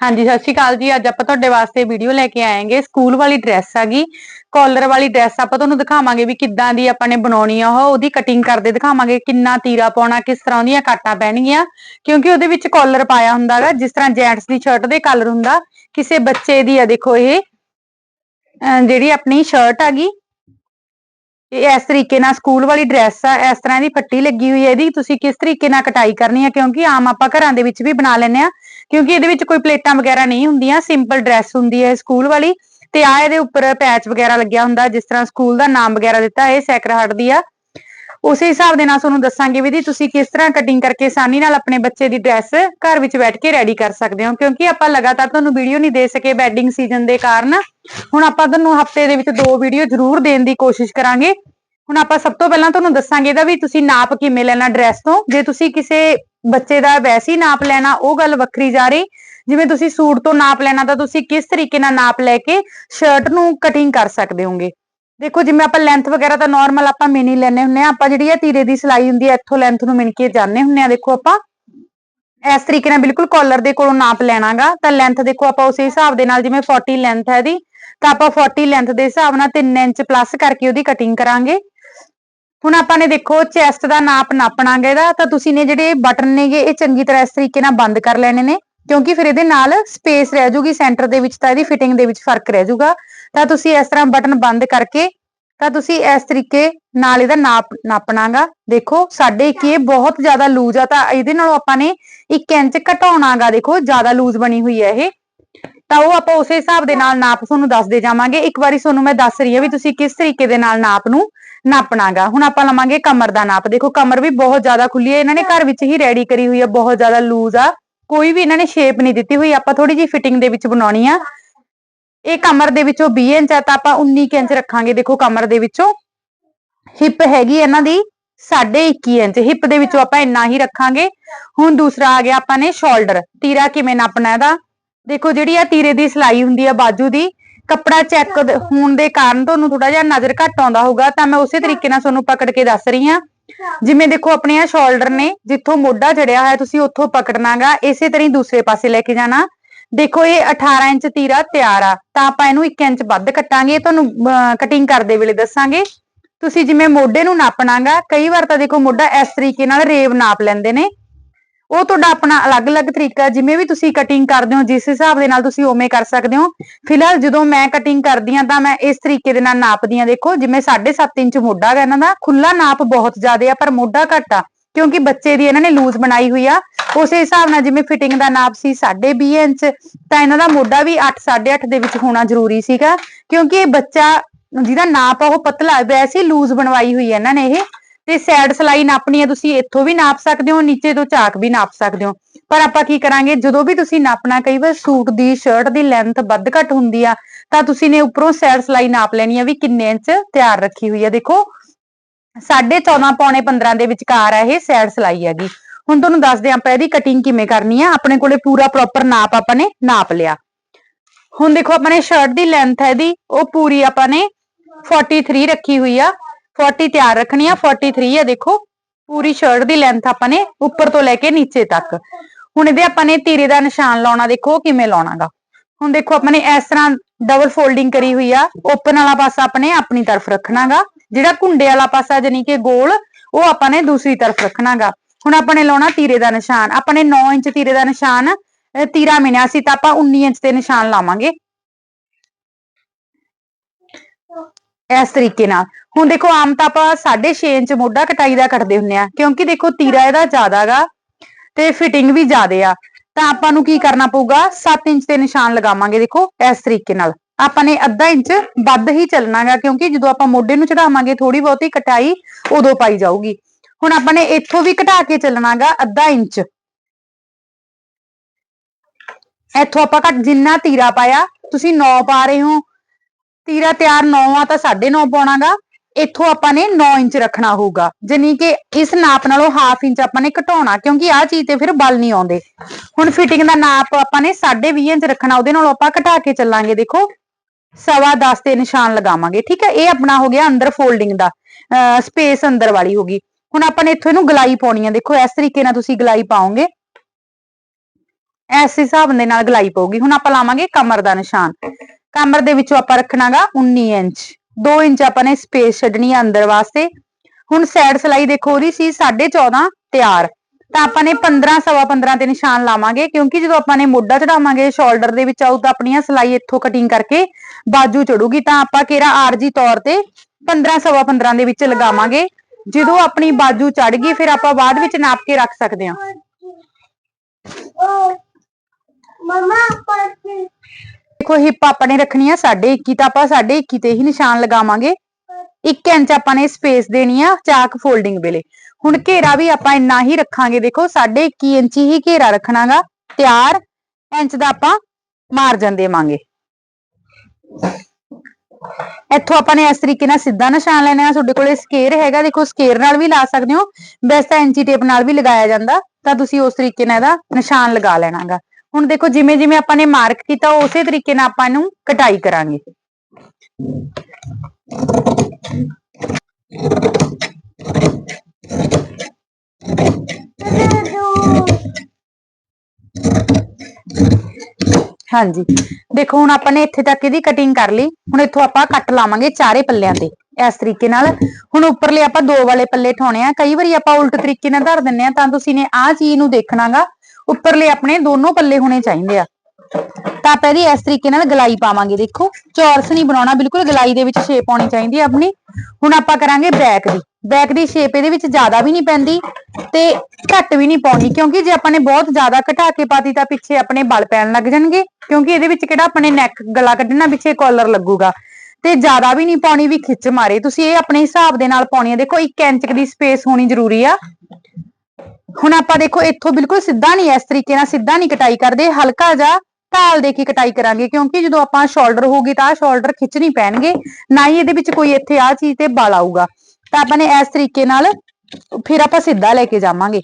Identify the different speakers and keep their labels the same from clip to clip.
Speaker 1: ਹਾਂਜੀ, ਸਤਿ ਸ਼੍ਰੀ ਅਕਾਲ ਜੀ। ਅੱਜ ਆਪਾਂ ਤੁਹਾਡੇ ਵਾਸਤੇ ਵੀਡੀਓ ਲੈ ਕੇ ਆਏਗੇ। ਸਕੂਲ ਵਾਲੀ ਡਰੈਸ ਹੈਗੀ ਕਾਲਰ ਵਾਲੀ ਡਰੈਸ ਆਪਾਂ ਤੁਹਾਨੂੰ ਦਿਖਾਵਾਂਗੇ ਵੀ ਕਿੱਦਾਂ ਦੀ ਆਪਾਂ ਨੇ ਬਣਾਉਣੀ ਆ। ਉਹ ਉਹਦੀ ਕਟਿੰਗ ਕਰਦੇ ਦਿਖਾਵਾਂਗੇ ਕਿੰਨਾ ਤੀਰਾ ਪਾਉਣਾ, ਕਿਸ ਤਰ੍ਹਾਂ ਉਹਦੀਆਂ ਕਾਟਾਂ ਪੈਣਗੀਆਂ। ਕਿਉਂਕਿ ਉਹਦੇ ਵਿੱਚ ਕਾਲਰ ਪਾਇਆ ਹੁੰਦਾਗਾ ਜਿਸ ਤਰ੍ਹਾਂ ਜੈਂਟਸ ਦੀ ਸ਼ਰਟ ਦੇ ਕਾਲਰ ਹੁੰਦਾ। ਕਿਸੇ ਬੱਚੇ ਦੀ ਆ, ਦੇਖੋ ਇਹ ਜਿਹੜੀ ਆਪਣੀ ਸ਼ਰਟ ਹੈਗੀ ਇਹ ਇਸ ਤਰੀਕੇ ਨਾਲ ਸਕੂਲ ਵਾਲੀ ਡਰੈਸ ਆ। ਇਸ ਤਰ੍ਹਾਂ ਦੀ ਫੱਟੀ ਲੱਗੀ ਹੋਈ ਹੈ ਇਹਦੀ। ਤੁਸੀਂ ਕਿਸ ਤਰੀਕੇ ਨਾਲ ਕਟਾਈ ਕਰਨੀ ਹੈ ਕਿਉਂਕਿ ਆਮ ਆਪਾਂ ਘਰਾਂ ਦੇ ਵਿੱਚ ਵੀ ਬਣਾ ਲੈਂਦੇ ਆ। ਕਿਉਂਕਿ ਇਹਦੇ ਵਿੱਚ ਕੋਈ ਪਲੇਟਾਂ ਵਗੈਰਾ ਨਹੀਂ ਹੁੰਦੀਆਂ ਸਿੰਪਲ ਡਰੈਸ ਹੁੰਦੀ ਹੈ ਸਕੂਲ ਵਾਲੀ ਤੇ ਆ ਇਹਦੇ ਉੱਪਰ ਪੈਚ ਵਗੈਰਾ ਲੱਗਿਆ ਹੁੰਦਾ, ਜਿਸ ਤਰ੍ਹਾਂ ਸਕੂਲ ਦਾ ਨਾਮ ਵਗੈਰਾ ਦਿੱਤਾ, ਇਹ ਸੈਕਰ ਦੀ ਆ। ਉਸੇ ਹਿਸਾਬ ਦੇ ਨਾਲ ਤੁਹਾਨੂੰ ਦੱਸਾਂਗੇ ਵੀ ਦੀ ਤੁਸੀਂ ਕਿਸ ਤਰ੍ਹਾਂ ਕਟਿੰਗ ਕਰਕੇ ਆਸਾਨੀ ਨਾਲ ਆਪਣੇ ਬੱਚੇ ਦੀ ਡਰੈਸ ਘਰ ਵਿੱਚ ਬੈਠ ਕੇ ਰੈਡੀ ਕਰ ਸਕਦੇ ਹੋ, ਕਿਉਂਕਿ ਆਪਾਂ ਲਗਾਤਾਰ ਤੁਹਾਨੂੰ ਵੀਡੀਓ ਨਹੀਂ ਦੇ ਸਕੇ ਵੈਡਿੰਗ ਸੀਜ਼ਨ ਦੇ ਕਾਰਨ। ਹੁਣ ਆਪਾਂ ਤੁਹਾਨੂੰ ਹਫ਼ਤੇ ਦੇ ਵਿੱਚ ਦੋ ਵੀਡੀਓ ਜ਼ਰੂਰ ਦੇਣ ਦੀ ਕੋਸ਼ਿਸ਼ ਕਰਾਂਗੇ। ਹੁਣ ਆਪਾਂ ਸਭ ਤੋਂ ਪਹਿਲਾਂ ਤੁਹਾਨੂੰ ਦੱਸਾਂਗੇ ਇਹਦਾ ਵੀ ਤੁਸੀਂ ਨਾਪ ਕਿਵੇਂ ਲੈਣਾ ਡਰੈਸ ਤੋਂ। ਜੇ ਤੁਸੀਂ ਕਿਸੇ ਬੱਚੇ ਦਾ ਵੈਸੀ ਨਾਪ ਲੈਣਾ, ਉਹ ਗੱਲ ਵੱਖਰੀ ਜਾ ਰਹੀ। ਜਿਵੇਂ ਤੁਸੀਂ ਸੂਟ ਤੋਂ ਨਾਪ ਲੈਣਾ ਤਾਂ ਤੁਸੀਂ ਕਿਸ ਤਰੀਕੇ ਨਾਲ ਨਾਪ ਲੈ ਕੇ ਸ਼ਰਟ ਨੂੰ ਕਟਿੰਗ ਕਰ ਸਕਦੇ ਹੋਗੇ? ਦੇਖੋ, ਜਿਵੇਂ ਆਪਾਂ ਲੈਂਥ ਵਗੈਰਾ ਤਾਂ ਨਾਰਮਲ ਆਪਾਂ ਮਿਨੀ ਲੈਣੇ ਹੁੰਨੇ ਆ ਆਪਾਂ ਜਿਹੜੀ ਆ ਤੀਰੇ ਦੀ ਸਿਲਾਈ ਹੁੰਦੀ ਹੈ, ਇੱਥੋਂ ਲੈਂਥ ਨੂੰ ਮਿਣ ਕੇ ਜਾਂਦੇ ਹੁੰਨੇ ਆ ਦੇਖੋ ਆਪਾਂ, ਇਸ ਤਰੀਕੇ ਨਾਲ ਬਿਲਕੁਲ ਕਾਲਰ ਦੇ ਕੋਲੋਂ ਨਾਪ ਲੈਣਾਗਾ, ਤਾਂ ਲੈਂਥ ਦੇਖੋ ਆਪਾਂ ਉਸੇ ਹਿਸਾਬ ਦੇ ਨਾਲ, ਜਿਵੇਂ 40 ਲੈਂਥ ਹੈ ਇਹਦੀ, ਤਾਂ ਆਪਾਂ 40 ਲੈਂਥ ਦੇ ਹਿਸਾਬ ਨਾਲ 3 ਇੰਚ ਪਲੱਸ ਕਰਕੇ ਉਹਦੀ ਕਟਿੰਗ ਕਰਾਂਗੇ। ਹੁਣ ਆਪਾਂ ਨੇ ਦੇਖੋ ਚੈਸਟ ਦਾ ਨਾਪ ਨਾਪਣਾਗਾ ਇਹਦਾ, ਤਾਂ ਤੁਸੀਂ ਨੇ ਜਿਹੜੇ ਬਟਨ ਨੇਗੇ, ਇਹ ਚੰਗੀ ਤਰ੍ਹਾਂ ਇਸ ਤਰੀਕੇ ਨਾਲ ਬੰਦ ਕਰ ਲੈਣੇ ਨੇ, ਕਿਉਂਕਿ ਫਿਰ ਇਹਦੇ ਨਾਲ ਸਪੇਸ ਰਹਿ ਜੂਗੀ ਸੈਂਟਰ ਦੇ ਵਿੱਚ ਤਾਂ ਇਹਦੀ ਫਿਟਿੰਗ ਦੇ ਵਿੱਚ ਫ਼ਰਕ ਰਹਿ ਜੂਗਾ। ਤਾਂ ਤੁਸੀਂ ਇਸ ਤਰ੍ਹਾਂ ਬਟਨ ਬੰਦ ਕਰਕੇ, ਤਾਂ ਤੁਸੀਂ ਇਸ ਤਰੀਕੇ ਨਾਲ ਇਹਦਾ ਨਾਪ ਨਾਪਣਾਗਾ। ਦੇਖੋ ਸਾਡੇ ਕੀ ਇਹ ਬਹੁਤ ਜ਼ਿਆਦਾ ਲੂਜ਼ ਆ, ਤਾਂ ਇਹਦੇ ਨਾਲੋਂ ਆਪਾਂ ਨੇ 1 ਇੰਚ ਘਟਾਉਣਾਗਾ, ਦੇਖੋ, ਜ਼ਿਆਦਾ ਲੂਜ਼ ਬਣੀ ਹੋਈ ਹੈ ਇਹ। ਤਾਂ ਉਹ ਆਪਾਂ ਉਸੇ ਹਿਸਾਬ ਦੇ ਨਾਲ ਨਾਪ ਤੁਹਾਨੂੰ ਦੱਸਦੇ ਜਾਵਾਂਗੇ। ਇੱਕ ਵਾਰੀ ਤੁਹਾਨੂੰ ਮੈਂ ਦੱਸ ਰਹੀ ਹਾਂ ਵੀ ਤੁਸੀਂ ਕਿਸ ਤਰੀਕੇ ਦੇ ਨਾਲ ਨਾਪ ਨੂੰ ਨਾਪਣਾਗਾ। ਹੁਣ ਆਪਾਂ ਲਵਾਂਗੇ ਕਮਰ ਦਾ ਨਾਪ। ਦੇਖੋ, ਕਮਰ ਵੀ ਬਹੁਤ ਜ਼ਿਆਦਾ ਖੁੱਲੀ ਹੈ। ਇਹਨਾਂ ਨੇ ਘਰ ਵਿੱਚ ਹੀ ਰੈਡੀ ਕਰੀ ਹੋਈ ਹੈ। ਬਹੁਤ ਜ਼ਿਆਦਾ ਲੂਜ਼ ਆ। ਕੋਈ ਵੀ ਇਹਨਾਂ ਨੇ ਸ਼ੇਪ ਨਹੀਂ ਦਿੱਤੀ ਹੋਈ। ਆਪਾਂ ਥੋੜੀ ਜੀ ਫਿਟਿੰਗ ਦੇ ਵਿੱਚ ਬਣਾਉਣੀ ਆ। ਇਹ ਕਮਰ ਦੇ ਵਿੱਚੋਂ 20 ਇੰਚ ਆ, ਤਾਂ ਆਪਾਂ 19 ਇੰਚ ਰੱਖਾਂਗੇ। ਦੇਖੋ, ਕਮਰ ਦੇ ਵਿੱਚੋਂ। ਹਿੱਪ ਹੈਗੀ ਇਹਨਾਂ ਦੀ 21 ਇੰਚ। ਹਿੱਪ ਦੇ ਵਿੱਚੋਂ ਆਪਾਂ ਇੰਨਾ ਹੀ ਰੱਖਾਂਗੇ। ਹੁਣ ਦੂਸਰਾ ਆ ਗਿਆ ਆਪਾਂ ਨੇ ਸ਼ੋਲਡਰ ਤੀਰਾ ਕਿਵੇਂ ਨਾਪਣਾ ਇਹਦਾ? ਦੇਖੋ, ਜਿਹੜੀ ਆ ਤੀਰੇ ਦੀ ਸਿਲਾਈ ਹੁੰਦੀ ਆ ਬਾਜੂ ਦੀ ਕੱਪੜਾ ਚੈੱਕ ਹੋਣ ਦੇ ਕਾਰਨ ਤੁਹਾਨੂੰ ਥੋੜਾ ਜਿਹਾ ਨਜ਼ਰ ਘੱਟ ਆਉਂਦਾ ਹੋਊਗਾ, ਤਾਂ ਮੈਂ ਉਸੇ ਤਰੀਕੇ ਨਾਲ ਤੁਹਾਨੂੰ ਪਕੜ ਕੇ ਦੱਸ ਰਹੀ ਹਾਂ। ਜਿਵੇਂ ਦੇਖੋ ਆਪਣੇ ਆ ਸ਼ੋਲਡਰ ਨੇ, ਜਿੱਥੋਂ ਮੋਢਾ ਜੜਿਆ ਹੋਇਆ, ਤੁਸੀਂ ਉੱਥੋਂ ਪਕੜਨਾਗਾ, ਇਸੇ ਤਰ੍ਹਾਂ ਹੀ ਦੂਸਰੇ ਪਾਸੇ ਲੈ ਕੇ ਜਾਣਾ। ਦੇਖੋ, ਇਹ 18 ਇੰਚ ਤੀਰਾ ਤਿਆਰ ਆ, ਤਾਂ ਆਪਾਂ ਇਹਨੂੰ 1 ਇੰਚ ਵੱਧ ਕੱਟਾਂਗੇ, ਇਹ ਤੁਹਾਨੂੰ ਕਟਿੰਗ ਕਰਦੇ ਵੇਲੇ ਦੱਸਾਂਗੇ। ਤੁਸੀਂ ਜਿਵੇਂ ਮੋਢੇ ਨੂੰ ਨਾਪਣਾਗਾ, ਕਈ ਵਾਰ ਤਾਂ ਦੇਖੋ, ਮੋਢਾ ਇਸ ਤਰੀਕੇ ਨਾਲ ਰੇਵ ਨਾਪ ਲੈਂਦੇ ਨੇ। ਉਹ ਤੁਹਾਡਾ ਆਪਣਾ ਅਲੱਗ-ਅਲੱਗ ਤਰੀਕਾ ਜਿਵੇਂ ਵੀ ਤੁਸੀਂ ਕਟਿੰਗ ਕਰਦੇ ਹੋ, ਜਿਸ ਹਿਸਾਬ ਦੇ ਨਾਲ ਤੁਸੀਂ ਉਵੇਂ ਕਰ ਸਕਦੇ ਹੋ। ਫਿਲਹਾਲ ਜਦੋਂ ਮੈਂ ਕਟਿੰਗ ਕਰਦੀ ਆ ਤਾਂ ਮੈਂ ਇਸ ਤਰੀਕੇ ਦੇ ਨਾਲ ਨਾਪਦੀ ਆ ਦੇਖੋ, ਜਿਵੇਂ 7.5 ਇੰਚ ਮੋਢਾ ਹੈ ਇਹਨਾਂ ਦਾ ਖੁੱਲਾ ਨਾਪ ਬਹੁਤ ਜ਼ਿਆਦਾ ਆ ਪਰ ਮੋਢਾ ਘੱਟ ਆ, ਕਿਉਂਕਿ ਬੱਚੇ ਦੀ ਇਹਨਾਂ ਨੇ ਲੂਜ਼ ਬਣਾਈ ਹੋਈ ਆ। ਉਸੇ ਹਿਸਾਬ ਨਾਲ ਜਿਵੇਂ ਫਿਟਿੰਗ ਦਾ ਨਾਪ ਸੀ 20 ਇੰਚ, ਤਾਂ ਇਹਨਾਂ ਦਾ ਮੋਢਾ ਵੀ 8 8.5 ਦੇ ਵਿੱਚ ਹੋਣਾ ਜ਼ਰੂਰੀ ਸੀਗਾ। ਕਿਉਂਕਿ ਇਹ ਬੱਚਾ, ਜਿਹਦਾ ਨਾਪ ਆ, ਉਹ ਪਤਲਾ ਵੈਸੇ ਲੂਜ਼ ਬਣਵਾਈ ਹੋਈ ਹੈ ਇਹਨਾਂ ਨੇ ਇਹ। ਤੇ ਸਾਈਡ ਸਲਾਈ ਨਾਪਣੀ ਹੈ, ਤੁਸੀਂ ਇੱਥੋਂ ਵੀ ਨਾਪ ਸਕਦੇ ਹੋ, ਨੀਚੇ ਤੋਂ ਝਾਕ ਵੀ ਨਾਪ ਸਕਦੇ ਹੋ। ਪਰ ਆਪਾਂ ਕੀ ਕਰਾਂਗੇ, ਜਦੋਂ ਵੀ ਤੁਸੀਂ ਨਾਪਣਾ, ਕਈ ਵਾਰ ਸੂਟ ਦੀ ਸ਼ਰਟ ਦੀ ਲੈਂਥ ਵੱਧ ਘੱਟ ਹੁੰਦੀ ਆ, ਤਾਂ ਤੁਸੀਂ ਨੇ ਉੱਪਰੋਂ ਸਾਈਡ ਸਲਾਈ ਨਾਪ ਲੈਣੀ ਆ, ਵੀ ਕਿੰਨੇ ਇੰਚ ਤਿਆਰ ਰੱਖੀ ਹੋਈ ਆ। ਦੇਖੋ 14.5 ਪੌਣੇ 15 ਦੇ ਵਿਚਕਾਰ ਆ ਇਹ ਸਾਈਡ ਸਲਾਈ ਹੈਗੀ। ਹੁਣ ਤੁਹਾਨੂੰ ਦੱਸਦੇ ਆਪਾਂ ਇਹਦੀ ਕਟਿੰਗ ਕਿਵੇਂ ਕਰਨੀ ਆ। ਆਪਣੇ ਕੋਲੇ ਪੂਰਾ ਪ੍ਰੋਪਰ ਨਾਪ ਆਪਾਂ ਨੇ ਨਾਪ ਲਿਆ। ਹੁਣ ਦੇਖੋ, ਆਪਾਂ ਨੇ ਸ਼ਰਟ ਦੀ ਲੈਂਥ ਹੈ ਦੀ ਉਹ ਪੂਰੀ ਆਪਾਂ ਨੇ 43 ਰੱਖੀ ਹੋਈ ਆ। 40 ਤਿਆਰ ਰੱਖਣੀ ਆ 43 ਆ, ਦੇਖੋ। ਪੂਰੀ ਸ਼ਰਟ ਦੀ ਲੈਂਥ ਆਪਾਂ ਨੇ ਉੱਪਰ ਤੋਂ ਲੈ ਕੇ ਨੀਚੇ ਤੱਕ। ਹੁਣ ਇਹਦੇ ਆਪਾਂ ਨੇ ਤੀਰੇ ਦਾ ਨਿਸ਼ਾਨ ਲਾਉਣਾ, ਦੇਖੋ ਕਿਵੇਂ ਲਾਉਣਾਗਾ। ਹੁਣ ਦੇਖੋ ਆਪਾਂ ਨੇ ਇਸ ਤਰ੍ਹਾਂ ਡਬਲ ਫੋਲਡਿੰਗ ਕਰੀ ਹੋਈ ਆ। ਓਪਨ ਵਾਲਾ ਪਾਸਾ ਆਪਣੇ ਆਪਣੀ ਤਰਫ ਰੱਖਣਾਗਾ। ਜਿਹੜਾ ਘੁੰਡੇ ਵਾਲਾ ਪਾਸਾ ਜਾਨੀ ਕਿ ਗੋਲ, ਉਹ ਆਪਾਂ ਨੇ ਦੂਸਰੀ ਤਰਫ ਰੱਖਣਾਗਾ। ਹੁਣ ਆਪਾਂ ਨੇ ਲਾਉਣਾ ਤੀਰੇ ਦਾ ਨਿਸ਼ਾਨ। ਆਪਾਂ ਨੇ 9 ਇੰਚ ਤੀਰੇ ਦਾ ਨਿਸ਼ਾਨ ਤੀਰਾ ਮਿਣਿਆ ਸੀ ਤਾਂ ਆਪਾਂ 19 ਇੰਚ ਤੇ ਨਿਸ਼ਾਨ ਲਾਵਾਂਗੇ। ਇਸ ਤਰੀਕੇ ਨਾਲ। ਹੁਣ ਦੇਖੋ, ਆਮ ਤਾਂ ਆਪਾਂ 6.5 ਇੰਚ ਮੋਢਾ ਕਟਾਈ ਦਾ ਕੱਟਦੇ ਹੁੰਨੇ ਆ, ਕਿਉਂਕਿ ਦੇਖੋ, ਤੀਰਾ ਇਹਦਾ ਜ਼ਿਆਦਾਗਾ ਤੇ ਫਿਟਿੰਗ ਵੀ ਜ਼ਿਆਦੇ ਆ। ਤਾਂ ਆਪਾਂ ਨੂੰ ਕੀ ਕਰਨਾ ਪਊਗਾ? 7 ਇੰਚ ਤੇ ਨਿਸ਼ਾਨ ਲਗਾਵਾਂਗੇ ਦੇਖੋ, ਇਸ ਤਰੀਕੇ ਨਾਲ। ਆਪਾਂ ਨੇ ਅੱਧਾ ਇੰਚ ਵੱਧ ਹੀ ਚੱਲਣਾਗਾ ਕਿਉਂਕਿ ਜਦੋਂ ਆਪਾਂ ਮੋਢੇ ਨੂੰ ਚੜਾਵਾਂਗੇ ਥੋੜੀ ਬਹੁਤੀ ਕਟਾਈ ਉਦੋਂ ਪਾਈ ਜਾਊਗੀ। ਹੁਣ ਆਪਾਂ ਨੇ ਇੱਥੋਂ ਵੀ ਘਟਾ ਕੇ ਚੱਲਣਾਗਾ ਅੱਧਾ ਇੰਚ। ਇੱਥੋਂ ਆਪਾਂ ਘੱਟ ਜਿੰਨਾ ਤੀਰਾ ਪਾਇਆ, ਤੁਸੀਂ 9 ਪਾ ਰਹੇ ਹੋ ਤੀਰਾ ਤਿਆਰ 9 ਆ ਤਾਂ 9.5 ਪਾਉਣਾਗਾ। ਇੱਥੋਂ ਆਪਾਂ ਨੇ 9 ਇੰਚ ਰੱਖਣਾ ਹੋਊਗਾ। ਜਾਨੀ ਕਿ ਇਸ ਨਾਪ ਨਾਲੋਂ ਹਾਫ ਇੰਚ ਆਪਾਂ ਨੇ ਘਟਾਉਣਾ, ਕਿਉਂਕਿ ਆਹ ਚੀਜ਼ ਤੇ ਫਿਰ ਬਲ ਨਹੀਂ ਆਉਂਦੇ। ਹੁਣ ਫਿਟਿੰਗ ਦਾ ਨਾਪ ਆਪਾਂ ਨੇ 20.5 ਇੰਚ ਰੱਖਣਾ, ਉਹਦੇ ਨਾਲੋਂ ਆਪਾਂ ਘਟਾ ਕੇ ਚੱਲਾਂਗੇ, ਦੇਖੋ। ਸਵਾ 10 ਤੇ ਨਿਸ਼ਾਨ ਲਗਾਵਾਂਗੇ, ਠੀਕ ਹੈ? ਇਹ ਆਪਣਾ ਹੋ ਗਿਆ ਅੰਦਰ ਫੋਲਡਿੰਗ ਦਾ ਸਪੇਸ ਅੰਦਰ ਵਾਲੀ ਹੋ ਗਈ। ਹੁਣ ਆਪਾਂ ਨੇ ਇੱਥੋਂ ਇਹਨੂੰ ਗਲਾਈ ਪਾਉਣੀ ਆ, ਦੇਖੋ, ਇਸ ਤਰੀਕੇ ਨਾਲ ਤੁਸੀਂ ਗਲਾਈ ਪਾਓਗੇ। ਇਸ ਹਿਸਾਬ ਦੇ ਨਾਲ ਗਲਾਈ ਪਾਉਗੀ ਹੁਣ ਆਪਾਂ ਲਾਵਾਂਗੇ ਕਮਰ ਦਾ ਨਿਸ਼ਾਨ। ਕਮਰ ਦੇ ਵਿੱਚੋਂ ਆਪਾਂ ਰੱਖਣਾਗਾ 19 ਇੰਚ। 2 ਇੰਚ ਆਪਾਂ ਨੇ ਸਪੇਸ ਛੱਡਣੀ ਆ ਅੰਦਰ ਵਾਸਤੇ। ਹੁਣ ਸਾਈਡ ਸਲਾਈ ਦੇਖੋ, ਉਹਦੀ ਸੀ 14.5 ਤਿਆਰ। ਤਾਂ ਆਪਾਂ ਨੇ 15 ਸਵਾ 15 ਤੇ ਨਿਸ਼ਾਨ ਲਾਵਾਂਗੇ, ਕਿਉਂਕਿ ਜਦੋਂ ਆਪਾਂ ਨੇ ਮੋਢਾ ਚੜਾਵਾਂਗੇ ਸ਼ੋਲਡਰ ਦੇ ਵਿੱਚ ਆਊ ਤਾਂ ਆਪਣੀਆਂ ਸਲਾਈ ਇੱਥੋਂ ਕਟਿੰਗ ਕਰਕੇ ਬਾਜੂ ਚੜੂਗੀ। ਤਾਂ ਆਪਾਂ ਕਿਹੜਾ ਆਰਜੀ ਤੌਰ ਤੇ 15 ਸਵਾ 15 ਦੇ ਵਿੱਚ ਲਗਾਵਾਂਗੇ। ਜਦੋਂ ਆਪਣੀ ਬਾਜੂ ਚੜ ਗਈ, ਫਿਰ ਆਪਾਂ ਬਾਅਦ ਵਿੱਚ ਨਾਪ ਕੇ ਰੱਖ ਸਕਦੇ ਹਾਂ।
Speaker 2: ਮਮਾ ਪਰਤੀ
Speaker 1: ਦੇਖੋ, ਹਿੱਪ ਆਪਾਂ ਨੇ ਰੱਖਣੀ ਆ 21.5 ਤਾਂ ਆਪਾਂ 21.5 ਤੇ ਹੀ ਨਿਸ਼ਾਨ ਲਗਾਵਾਂਗੇ। 1 ਇੰਚ ਆਪਾਂ ਨੇ ਸਪੇਸ ਦੇਣੀ ਆ ਚਾਕ ਫੋਲਡਿੰਗ ਵੇਲੇ। ਹੁਣ ਘੇਰਾ ਵੀ ਆਪਾਂ ਇੰਨਾ ਹੀ ਰੱਖਾਂਗੇ, ਦੇਖੋ 21.5 ਇੰਚ ਹੀ ਘੇਰਾ ਰੱਖਣਾਗਾ, ਤਿਆਰ। ਇੰਚ ਦਾ ਆਪਾਂ ਮਾਰਜਨ ਦੇਵਾਂਗੇ। ਇੱਥੋਂ ਆਪਾਂ ਨੇ ਇਸ ਤਰੀਕੇ ਨਾਲ ਸਿੱਧਾ ਨਿਸ਼ਾਨ ਲੈਣਾ ਹੈ ਤੁਹਾਡੇ ਕੋਲੇ ਸਕੇਅਰ ਹੈਗਾ, ਦੇਖੋ ਸਕੇਅਰ ਨਾਲ ਵੀ ਲਾ ਸਕਦੇ ਹੋ। ਵੈਸੇ ਤਾਂ ਇੰਚੀ ਟੇਪ ਨਾਲ ਵੀ ਲਗਾਇਆ ਜਾਂਦਾ, ਤਾਂ ਤੁਸੀਂ ਉਸ ਤਰੀਕੇ ਨਾਲ ਇਹਦਾ ਨਿਸ਼ਾਨ ਲਗਾ ਲੈਣਾਗਾ। ਹੁਣ ਦੇਖੋ, ਜਿਵੇਂ ਜਿਵੇਂ ਆਪਾਂ ਨੇ ਮਾਰਕ ਕੀਤਾ, ਉਸੇ ਤਰੀਕੇ ਨਾਲ ਆਪਾਂ ਇਹਨੂੰ ਕਟਾਈ ਕਰਾਂਗੇ। ਹਾਂਜੀ। ਦੇਖੋ, ਹੁਣ ਆਪਾਂ ਨੇ ਇੱਥੇ ਤੱਕ ਇਹਦੀ ਕਟਿੰਗ ਕਰ ਲਈ। ਹੁਣ ਇੱਥੋਂ ਆਪਾਂ ਕੱਟ ਲਾਵਾਂਗੇ ਚਾਰੇ ਪੱਲਿਆਂ ਤੇ, ਇਸ ਤਰੀਕੇ ਨਾਲ। ਹੁਣ ਉੱਪਰਲੇ ਆਪਾਂ ਦੋ ਵਾਲੇ ਪੱਲੇ ਠਾਉਣੇ ਆ। ਕਈ ਵਾਰੀ ਆਪਾਂ ਉਲਟ ਤਰੀਕੇ ਨਾਲ ਧਰ ਦਿੰਨੇ ਆ, ਤਾਂ ਤੁਸੀਂ ਨੇ ਆਹ ਚੀਜ਼ ਨੂੰ ਦੇਖਣਾਗਾ। ਉੱਪਰਲੇ ਆਪਣੇ ਦੋਨੋਂ ਪੱਲੇ ਹੋਣੇ ਚਾਹੀਦੇ ਆ। ਤਾਂ ਆਪਾਂ ਇਹਦੀ ਇਸ ਤਰੀਕੇ ਨਾਲ ਗਲਾਈ ਪਾਵਾਂਗੇ, ਦੇਖੋ। ਚੌਰਸ ਨਹੀਂ ਬਣਾਉਣਾ, ਬਿਲਕੁਲ ਗਲਾਈ ਦੇ ਵਿੱਚ ਸ਼ੇਪ ਆਉਣੀ ਚਾਹੀਦੀ ਹੈ ਆਪਣੀ। ਹੁਣ ਆਪਾਂ ਕਰਾਂਗੇ ਬੈਕ ਦੀ। ਬੈਕ ਦੀ ਸ਼ੇਪ ਇਹਦੇ ਵਿੱਚ ਜ਼ਿਆਦਾ ਵੀ ਨਹੀਂ ਪੈਂਦੀ ਤੇ ਘੱਟ ਵੀ ਨਹੀਂ ਪਾਉਣੀ, ਕਿਉਂਕਿ ਜੇ ਆਪਾਂ ਨੇ ਬਹੁਤ ਜ਼ਿਆਦਾ ਘਟਾ ਕੇ ਪਾਤੀ ਤਾਂ ਪਿੱਛੇ ਆਪਣੇ ਬਲ ਪੈਣ ਲੱਗ ਜਾਣਗੇ, ਕਿਉਂਕਿ ਇਹਦੇ ਵਿੱਚ ਕਿਹੜਾ ਆਪਣੇ ਨੈਕ ਗਲਾ ਕੱਢਣਾ, ਪਿੱਛੇ ਕਾਲਰ ਲੱਗੂਗਾ। ਤੇ ਜ਼ਿਆਦਾ ਵੀ ਨਹੀਂ ਪਾਉਣੀ, ਵੀ ਖਿੱਚ ਮਾਰੇ। ਤੁਸੀਂ ਇਹ ਆਪਣੇ ਹਿਸਾਬ ਦੇ ਨਾਲ ਪਾਉਣੀ ਹੈ ਦੇਖੋ 1 ਇੰਚ ਦੀ ਸਪੇਸ ਹੋਣੀ ਜ਼ਰੂਰੀ ਆ। ਹੁਣ ਆਪਾਂ ਦੇਖੋ, ਇੱਥੋਂ ਬਿਲਕੁਲ ਸਿੱਧਾ ਨਹੀਂ, ਇਸ ਤਰੀਕੇ ਨਾਲ ਸਿੱਧਾ ਨਹੀਂ ਕਟਾਈ ਕਰਦੇ। ਹਲਕਾ ਜਿਹਾ ਢਾਲ ਦੇ ਕੇ ਕਟਾਈ ਕਰਾਂਗੇ, ਕਿਉਂਕਿ ਜਦੋਂ ਆਪਾਂ ਸ਼ੋਲਡਰ ਹੋਊਗੀ ਤਾਂ ਸ਼ੋਲਡਰ ਖਿੱਚਣੀ ਪੈਣਗੇ, ਨਾ ਹੀ ਇਹਦੇ ਵਿੱਚ ਕੋਈ ਇੱਥੇ ਆ ਚੀਜ਼ ਤੇ ਬਲ ਆਊਗਾ। ਤਾਂ ਆਪਾਂ ਨੇ ਇਸ ਤਰੀਕੇ ਨਾਲ ਫਿਰ ਆਪਾਂ ਸਿੱਧਾ ਲੈ ਕੇ ਜਾਵਾਂਗੇ।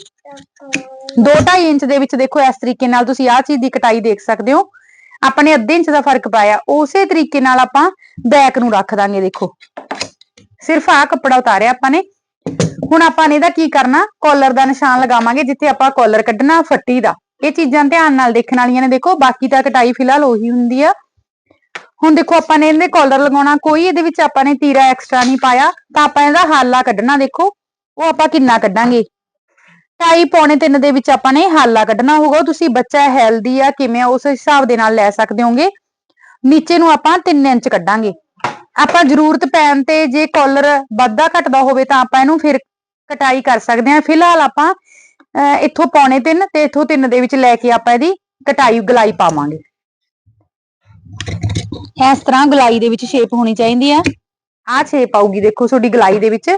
Speaker 1: 2.5 ਇੰਚ ਦੇ ਵਿੱਚ ਦੇਖੋ, ਇਸ ਤਰੀਕੇ ਨਾਲ ਤੁਸੀਂ ਆਹ ਚੀਜ਼ ਦੀ ਕਟਾਈ ਦੇਖ ਸਕਦੇ ਹੋ। ਆਪਾਂ ਨੇ ਅੱਧੇ ਇੰਚ ਦਾ ਫ਼ਰਕ ਪਾਇਆ, ਉਸੇ ਤਰੀਕੇ ਨਾਲ ਆਪਾਂ ਬੈਕ ਨੂੰ ਰੱਖ ਦਾਂਗੇ, ਦੇਖੋ। ਸਿਰਫ ਆਹ ਕੱਪੜਾ ਉਤਾਰਿਆ ਆਪਾਂ ਨੇ। ਹੁਣ ਆਪਾਂ ਨੇ ਇਹਦਾ ਕੀ ਕਰਨਾ? ਕਾਲਰ ਦਾ ਨਿਸ਼ਾਨ ਲਗਾਵਾਂਗੇ, ਜਿੱਥੇ ਆਪਾਂ ਕਾਲਰ ਕੱਢਣਾ, ਫੱਟੀ ਦਾ। ਇਹ ਚੀਜ਼ਾਂ ਧਿਆਨ ਨਾਲ ਦੇਖਣ ਵਾਲੀਆਂ ਨੇ ਦੇਖੋ, ਬਾਕੀ ਤਾਂ ਕਟਾਈ ਫਿਲਹਾਲ ਉਹੀ ਹੁੰਦੀ ਆ। ਹੁਣ ਦੇਖੋ, ਆਪਾਂ ਨੇ ਇਹਦੇ ਕਾਲਰ ਲਗਾਉਣਾ, ਕੋਈ ਇਹਦੇ ਵਿੱਚ ਆਪਾਂ ਨੇ ਤੀਰਾ ਐਕਸਟਰਾ ਨਹੀਂ ਪਾਇਆ, ਤਾਂ ਆਪਾਂ ਇਹਦਾ ਹਾਲਾ ਕੱਢਣਾ ਦੇਖੋ, ਉਹ ਆਪਾਂ ਕਿੰਨਾ ਕੱਢਾਂਗੇ? ਢਾਈ ਪੌਣੇ ਤਿੰਨ ਦੇ ਵਿੱਚ ਆਪਾਂ ਨੇ ਹਾਲਾ ਕੱਢਣਾ ਹੋਊਗਾ ਤੁਸੀਂ ਬੱਚਾ ਹੈਲਦੀ ਆ, ਕਿਵੇਂ ਆ, ਉਸ ਹਿਸਾਬ ਦੇ ਨਾਲ ਲੈ ਸਕਦੇ ਹੋਗੇ। ਨੀਚੇ ਨੂੰ ਆਪਾਂ 3 ਇੰਚ ਕੱਢਾਂਗੇ। ਆਪਾਂ ਜ਼ਰੂਰਤ ਪੈਣ ਤੇ ਜੇ ਕਾਲਰ ਵੱਧਾ ਘਟਦਾ ਹੋਵੇ, ਤਾਂ ਆਪਾਂ ਇਹਨੂੰ ਫਿਰ ਕਟਾਈ ਕਰ ਸਕਦੇ ਹਾਂ। ਫਿਲਹਾਲ ਆਪਾਂ ਅਹ, ਇੱਥੋਂ ਪੌਣੇ 3 ਤੇ ਇੱਥੋਂ 3 ਦੇ ਵਿੱਚ ਲੈ ਕੇ ਆਪਾਂ ਇਹਦੀ ਕਟਾਈ ਗਲਾਈ ਪਾਵਾਂਗੇ। ਇਸ ਤਰ੍ਹਾਂ ਗਲਾਈ ਦੇ ਵਿੱਚ ਸ਼ੇਪ ਹੋਣੀ ਚਾਹੀਦੀ ਆ ਆਹ ਸ਼ੇਪ ਆਊਗੀ ਦੇਖੋ ਤੁਹਾਡੀ ਗਲਾਈ ਦੇ ਵਿੱਚ।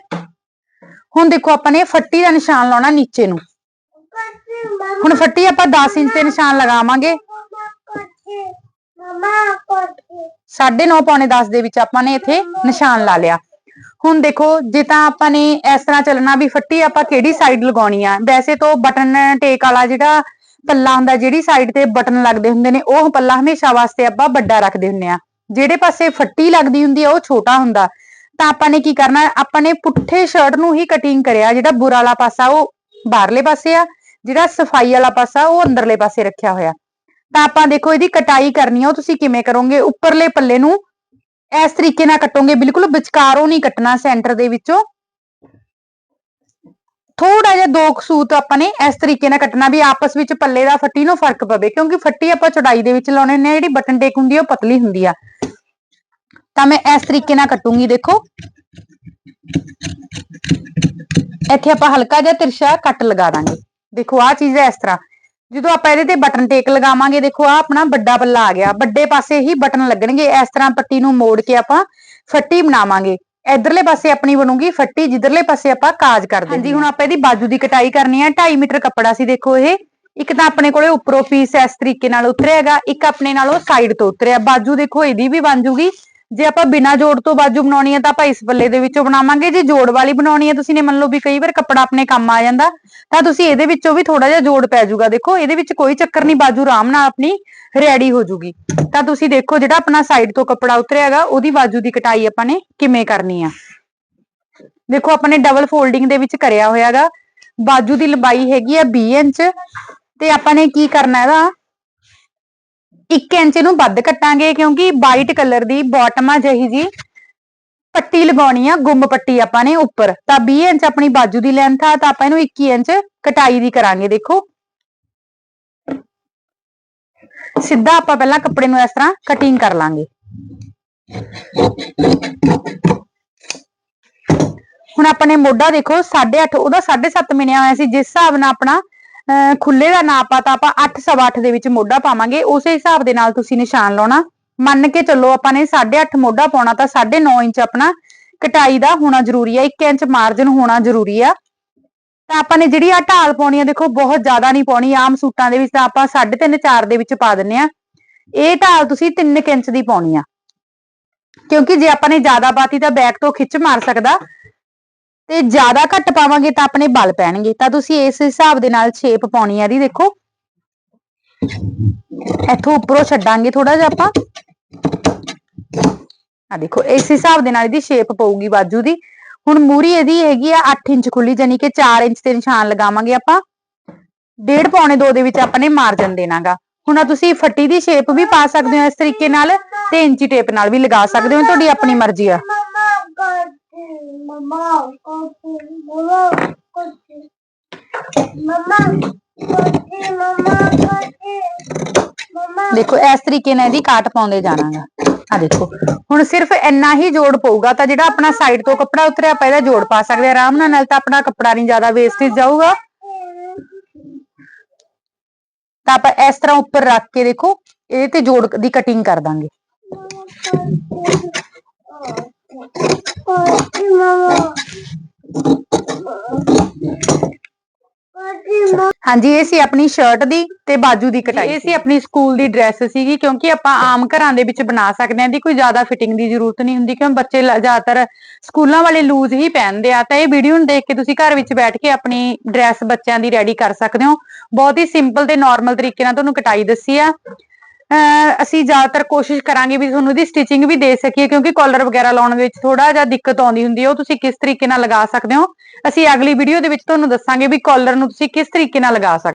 Speaker 1: ਹੁਣ ਦੇਖੋ ਆਪਾਂ ਨੇ ਫੱਟੀ ਦਾ ਨਿਸ਼ਾਨ ਲਾਉਣਾ ਨੀਚੇ ਨੂੰ। ਹੁਣ ਫੱਟੀ ਆਪਾਂ 10 ਇੰਚ ਤੇ ਨਿਸ਼ਾਨ ਲਗਾਵਾਂਗੇ।
Speaker 2: ਪਰਤੀ ਮਮਾ
Speaker 1: 9.5 ਪੌਣੇ 10 ਦੇ ਵਿੱਚ ਆਪਾਂ ਨੇ ਇੱਥੇ ਨਿਸ਼ਾਨ ਲਾ ਲਿਆ। ਹੁਣ ਦੇਖੋ, ਜੇ ਤਾਂ ਆਪਾਂ ਨੇ ਇਸ ਤਰ੍ਹਾਂ ਚੱਲਣਾ ਵੀ ਫੱਟੀ ਆਪਾਂ ਕਿਹੜੀ ਸਾਈਡ ਲਗਾਉਣੀ ਆ? ਵੈਸੇ ਤਾਂ ਬਟਨ ਟੇਕ ਵਾਲਾ ਜਿਹੜਾ ਪੱਲਾ ਹੁੰਦਾ, ਜਿਹੜੀ ਸਾਈਡ ਤੇ ਬਟਨ ਲੱਗਦੇ ਹੁੰਦੇ ਨੇ, ਉਹ ਪੱਲਾ ਹਮੇਸ਼ਾ ਵਾਸਤੇ ਆਪਾਂ ਵੱਡਾ ਰੱਖਦੇ ਹੁੰਨੇ ਆ। ਜਿਹੜੇ ਪਾਸੇ ਫੱਟੀ ਲੱਗਦੀ ਹੁੰਦੀ ਆ, ਉਹ ਛੋਟਾ ਹੁੰਦਾ। ਤਾਂ ਆਪਾਂ ਨੇ ਕੀ ਕਰਨਾ, ਆਪਾਂ ਨੇ ਪੁੱਠੇ ਸ਼ਰਟ ਨੂੰ ਹੀ ਕਟਿੰਗ ਕਰਿਆ, ਜਿਹੜਾ ਬੁਰਾ ਵਾਲਾ ਪਾਸਾ, ਉਹ ਬਾਹਰਲੇ ਪਾਸੇ ਆ, ਜਿਹੜਾ ਸਫ਼ਾਈ ਵਾਲਾ ਪਾਸਾ, ਉਹ ਅੰਦਰਲੇ ਪਾਸੇ ਰੱਖਿਆ ਹੋਇਆ। ਤਾਂ ਆਪਾਂ ਦੇਖੋ, ਇਹਦੀ ਕਟਾਈ ਕਰਨੀ ਆ, ਉਹ ਤੁਸੀਂ ਕਿਵੇਂ ਕਰੋਗੇ? ਉੱਪਰਲੇ ਪੱਲੇ ਨੂੰ ਇਸ ਤਰੀਕੇ ਨਾਲ ਕੱਟੋਗੇ, ਬਿਲਕੁਲ ਵਿਚਕਾਰੋਂ ਨਹੀਂ ਕੱਟਣਾ ਸੈਂਟਰ ਦੇ ਵਿੱਚੋਂ। ਥੋੜਾ ਜਿਹਾ ਦੋ ਕੁ ਸੂਤ ਆਪਾਂ ਨੇ ਇਸ ਤਰੀਕੇ ਨਾਲ ਕੱਟਣਾ ਵੀ ਆਪਸ ਵਿੱਚ ਪੱਲੇ ਦਾ ਫੱਟੀ ਨੂੰ ਫ਼ਰਕ ਪਵੇ, ਕਿਉਂਕਿ ਫੱਟੀ ਆਪਾਂ ਚੌੜਾਈ ਦੇ ਵਿੱਚ ਲਾਉਣੇ ਨੇ ਜਿਹੜੀ ਬਟਨ ਟੇਕ ਹੁੰਦੀ ਹੈ ਉਹ ਪਤਲੀ ਹੁੰਦੀ ਆ। ਤਾਂ ਮੈਂ ਇਸ ਤਰੀਕੇ ਨਾਲ ਕੱਟੂੰਗੀ, ਦੇਖੋ। ਇੱਥੇ ਆਪਾਂ ਹਲਕਾ ਜਿਹਾ ਤਿਰਛਾ ਕੱਟ ਲਗਾ ਦਾਂਗੇ। ਦੇਖੋ, ਆਹ ਚੀਜ਼ ਹੈ ਇਸ ਤਰ੍ਹਾਂ। ਜਦੋਂ ਆਪਾਂ ਇਹਦੇ ਤੇ ਬਟਨ ਟੇਕ ਲਗਾਵਾਂਗੇ ਦੇਖੋ ਆ ਆਪਣਾ ਵੱਡਾ ਪੱਲਾ ਆ ਗਿਆ। ਵੱਡੇ ਪਾਸੇ ਹੀ ਬਟਨ ਲੱਗਣਗੇ। ਇਸ ਤਰ੍ਹਾਂ ਪੱਟੀ ਨੂੰ ਮੋੜ ਕੇ ਆਪਾਂ ਫੱਟੀ ਬਣਾਵਾਂਗੇ। ਇਧਰਲੇ ਪਾਸੇ ਆਪਣੀ ਬਣੂਗੀ ਫੱਟੀ ਜਿੱਧਰਲੇ ਪਾਸੇ ਆਪਾਂ ਕਾਜ ਕਰ ਦਿੰਦੇ ਹਾਂਜੀ ਹੁਣ ਆਪਾਂ ਇਹਦੀ ਬਾਜੂ ਦੀ ਕਟਾਈ ਕਰਨੀ ਹੈ। 2.5 ਮੀਟਰ ਕੱਪੜਾ ਸੀ ਦੇਖੋ ਇਹ। ਇੱਕ ਤਾਂ ਆਪਣੇ ਕੋਲੇ ਉੱਪਰੋਂ ਪੀਸ ਇਸ ਤਰੀਕੇ ਨਾਲ ਉਤਰਿਆ ਹੈਗਾ ਇੱਕ ਆਪਣੇ ਨਾਲੋਂ ਸਾਈਡ ਤੋਂ ਉਤਰਿਆ। ਬਾਜੂ ਦੇਖੋ ਇਹਦੀ ਵੀ ਬਣ ਜੂਗੀ। ਜੇ ਆਪਾਂ ਬਿਨਾ ਜੋੜ ਤੋਂ ਬਾਜੂ ਬਣਾਉਣੀ ਹੈ ਤਾਂ ਆਪਾਂ ਇਸ ਪੱਲੇ ਦੇ ਵਿੱਚੋਂ ਬਣਾਵਾਂਗੇ। ਜੇ ਜੋੜ ਵਾਲੀ ਬਣਾਉਣੀ ਹੈ ਤੁਸੀਂ ਨੇ ਮੰਨ ਲਓ ਵੀ ਕਈ ਵਾਰ ਕੱਪੜਾ ਆਪਣੇ ਕੰਮ ਆ ਜਾਂਦਾ, ਤਾਂ ਤੁਸੀਂ ਇਹਦੇ ਵਿੱਚੋਂ ਵੀ ਥੋੜਾ ਜਿਹਾ ਜੋੜ ਪੈ ਜਾਊਗਾ। ਦੇਖੋ, ਇਹਦੇ ਵਿੱਚ ਕੋਈ ਚੱਕਰ ਨਹੀਂ, ਬਾਜੂ ਆਰਾਮ ਨਾਲ ਆਪਣੀ ਰੈਡੀ ਹੋ ਜੂਗੀ ਤਾਂ ਤੁਸੀਂ ਦੇਖੋ, ਜਿਹੜਾ ਆਪਣਾ ਸਾਈਡ ਤੋਂ ਕੱਪੜਾ ਉਤਰਿਆ ਹੈਗਾ, ਉਹਦੀ ਬਾਜੂ ਦੀ ਕਟਾਈ ਆਪਾਂ ਨੇ ਕਿਵੇਂ ਕਰਨੀ ਆ? ਦੇਖੋ, ਆਪਾਂ ਨੇ ਡਬਲ ਫੋਲਡਿੰਗ ਦੇ ਵਿੱਚ ਕਰਿਆ ਹੋਇਆਗਾ ਬਾਜੂ ਦੀ ਲੰਬਾਈ ਹੈਗੀ ਆ 20 ਇੰਚ। ਤੇ ਆਪਾਂ ਨੇ ਕੀ ਕਰਨਾ ਇਹਦਾ 1 ਇੰਚ ਨੂੰ ਵੱਧ ਕੱਟਾਂਗੇ ਕਿਉਂਕਿ ਵਾਈਟ ਕਲਰ ਦੀ ਬਾਟਮ ਆ ਜਹੀ ਜੀ। ਪੱਟੀ ਲਗਾਉਣੀ ਆ, ਗੁੰਮ ਪੱਟੀ ਆਪਾਂ ਨੇ ਉੱਪਰ। ਤਾਂ 20 ਇੰਚ ਆਪਣੀ ਬਾਜੂ ਦੀ ਲੈਂਥ ਆ, ਤਾਂ ਆਪਾਂ ਇਹਨੂੰ 21 ਇੰਚ ਕਟਾਈ ਦੀ ਕਰਾਂਗੇ, ਦੇਖੋ। ਸਿੱਧਾ ਆਪਾਂ ਪਹਿਲਾਂ ਕੱਪੜੇ ਨੂੰ ਇਸ ਤਰ੍ਹਾਂ ਕਟਿੰਗ ਕਰ ਲਾਂਗੇ। ਹੁਣ ਆਪਣੇ ਮੋਢਾ ਦੇਖੋ 8.5 ਉਹਦਾ 7.5 ਮਿਣਿਆ ਹੋਇਆ ਸੀ, ਜਿਸ ਹਿਸਾਬ ਨਾਲ ਆਪਣਾ ਖੁੱਲੇ ਦਾ ਨਾਪ ਆ ਤਾਂ ਆਪਾਂ 8 ਸਵਾ 8 ਦੇ ਵਿੱਚ ਮੋਢਾ ਪਾਵਾਂਗੇ, ਉਸੇ ਹਿਸਾਬ ਦੇ ਨਾਲ ਤੁਸੀਂ ਨਿਸ਼ਾਨ ਲਾਉਣਾ। ਮੰਨ ਕੇ ਚੱਲੋ ਆਪਾਂ ਨੇ 8.5 ਮੋਢਾ ਪਾਉਣਾ ਤਾਂ 9.5 ਇੰਚ ਆਪਣਾ ਕਟਾਈ ਦਾ ਹੋਣਾ ਜ਼ਰੂਰੀ ਆ 1 ਇੰਚ ਮਾਰਜਨ ਹੋਣਾ ਜ਼ਰੂਰੀ ਆ। ਤਾਂ ਆਪਾਂ ਨੇ ਜਿਹੜੀ ਆ ਢਾਲ ਪਾਉਣੀ ਆ, ਦੇਖੋ ਬਹੁਤ ਜ਼ਿਆਦਾ ਨਹੀਂ ਪਾਉਣੀ, ਆਮ ਸੂਟਾਂ ਦੇ ਵਿੱਚ ਤਾਂ ਆਪਾਂ 3.5 4 ਦੇ ਵਿੱਚ ਪਾ ਦਿੰਨੇ ਆ। ਇਹ ਢਾਲ ਤੁਸੀਂ 3 ਇੰਚ ਦੀ ਪਾਉਣੀ ਆ। ਕਿਉਂਕਿ ਜੇ ਆਪਾਂ ਨੇ ਜ਼ਿਆਦਾ ਪਾਤੀ ਤਾਂ ਬੈਕ ਤੋਂ ਖਿੱਚ ਮਾਰ ਸਕਦਾ। ਤੇ ਜ਼ਿਆਦਾ ਘੱਟ ਪਾਵਾਂਗੇ ਤਾਂ ਆਪਣੇ ਬਲ ਪੈਣਗੇ। ਤਾਂ ਤੁਸੀਂ ਇਸ ਹਿਸਾਬ ਦੇ ਨਾਲ ਸ਼ੇਪ ਪਾਉਣੀ ਆ ਇਹਦੀ, ਦੇਖੋ। ਇੱਥੋਂ ਉੱਪਰੋਂ ਛੱਡਾਂਗੇ ਥੋੜਾ ਜਿਹਾ ਆਪਾਂ। ਆ ਦੇਖੋ, ਇਸ ਹਿਸਾਬ ਦੇ ਨਾਲ ਇਹਦੀ ਸ਼ੇਪ ਪਊਗੀ ਬਾਜੂ ਦੀ। ਹੁਣ ਮੂਰੀ ਇਹਦੀ ਹੈਗੀ ਆ 8 ਇੰਚ ਖੁੱਲੀ ਜਾਨੀ ਕਿ 4 ਇੰਚ ਤੇ ਨਿਸ਼ਾਨ ਲਗਾਵਾਂਗੇ ਆਪਾਂ। ਡੇਢ ਪੌਣੇ 2 ਦੇ ਵਿੱਚ ਆਪਾਂ ਨੇ ਮਾਰਜਨ ਦੇਣਾਗਾ। ਹੁਣ ਆਹ ਤੁਸੀਂ ਫੱਟੀ ਦੀ ਸ਼ੇਪ ਵੀ ਪਾ ਸਕਦੇ ਹੋ ਇਸ ਤਰੀਕੇ ਨਾਲ ਤੇ ਇੰਚੀ ਟੇਪ ਨਾਲ ਵੀ ਲਗਾ ਸਕਦੇ ਹੋ, ਤੁਹਾਡੀ ਆਪਣੀ ਮਰਜ਼ੀ ਆ।
Speaker 2: Mama, kote, mama, kote, mama, kote, mama, kote, mama,
Speaker 1: ਦੇਖੋ ਇਸ ਤਰੀਕੇ ਨਾਲ ਇਹਦੀ ਕਾਟ ਪਾਉਂਦੇ ਜਾਣਾਗਾ ਆ ਦੇਖੋ ਹੁਣ ਸਿਰਫ ਇੰਨਾ ਹੀ ਜੋੜ ਪਊਗਾ ਤਾਂ ਜਿਹੜਾ ਆਪਣਾ ਸਾਈਡ ਤੋਂ ਕੱਪੜਾ ਉਤਰਿਆ ਪਿਆ ਇਹਦਾ ਜੋੜ ਪਾ ਸਕਦੇ ਆ ਆਰਾਮ ਨਾਲ ਨਾਲ ਤਾਂ ਆਪਣਾ ਕੱਪੜਾ ਨਹੀਂ ਜ਼ਿਆਦਾ ਵੇਸਟੇਜ ਜਾਊਗਾ ਤਾਂ ਆਪਾਂ ਇਸ ਤਰ੍ਹਾਂ ਉੱਪਰ ਰੱਖ ਕੇ ਦੇਖੋ ਇਹਦੇ ਤੇ ਜੋੜ ਦੀ ਕਟਿੰਗ ਕਰ ਦਾਂਗੇ ਹਾਂਜੀ ਇਹ ਸੀ ਆਪਣੀ ਸ਼ਰਟ ਦੀ ਤੇ ਬਾਜੂ ਦੀ ਕਟਾਈ ਇਹ ਸੀ। ਆਪਣੀ ਸਕੂਲ ਦੀ ਡਰੈਸ ਸੀਗੀ ਕਿਉਂਕਿ ਆਪਾਂ ਆਮ ਘਰਾਂ ਦੇ ਵਿੱਚ ਬਣਾ ਸਕਦੇ ਹਾਂ ਦੀ ਕੋਈ ਜ਼ਿਆਦਾ ਫਿਟਿੰਗ ਦੀ ਜ਼ਰੂਰਤ ਨਹੀਂ ਹੁੰਦੀ ਕਿਉਂ ਬੱਚੇ ਜ਼ਿਆਦਾਤਰ ਸਕੂਲਾਂ ਵਾਲੇ ਲੂਜ਼ ਹੀ ਪਹਿਨਦੇ ਆ। ਤਾਂ ਇਹ ਵੀਡੀਓ ਨੂੰ ਦੇਖ ਕੇ ਤੁਸੀਂ ਘਰ ਵਿੱਚ ਬੈਠ ਕੇ ਆਪਣੀ ਡਰੈਸ ਬੱਚਿਆਂ ਦੀ ਰੈਡੀ ਕਰ ਸਕਦੇ ਹੋ। ਬਹੁਤ ਹੀ ਸਿੰਪਲ ਤੇ ਨਾਰਮਲ ਤਰੀਕੇ ਨਾਲ ਤੁਹਾਨੂੰ ਕਟਾਈ ਦੱਸੀ ਆ। ਅਸੀਂ ਜ਼ਿਆਦਾਤਰ ਕੋਸ਼ਿਸ਼ ਕਰਾਂਗੇ ਵੀ ਤੁਹਾਨੂੰ ਇਹਦੀ ਸਟਿਚਿੰਗ ਵੀ ਦੇ ਸਕੀਏ, ਕਿਉਂਕਿ ਕਾਲਰ ਵਗੈਰਾ ਲਾਉਣ ਵਿੱਚ ਥੋੜਾ ਜਿਹਾ ਦਿੱਕਤ ਆਉਂਦੀ ਹੁੰਦੀ ਹੈ, ਉਹ ਤੁਸੀਂ ਕਿਸ ਤਰੀਕੇ ਨਾਲ ਲਗਾ ਸਕਦੇ ਹੋ? ਅਸੀਂ ਅਗਲੀ ਵੀਡੀਓ ਦੇ ਵਿੱਚ ਤੁਹਾਨੂੰ ਦੱਸਾਂਗੇ ਵੀ ਕਾਲਰ ਨੂੰ ਤੁਸੀਂ ਕਿਸ ਤਰੀਕੇ ਨਾਲ ਲਗਾ ਸਕਦੇ ਹੋ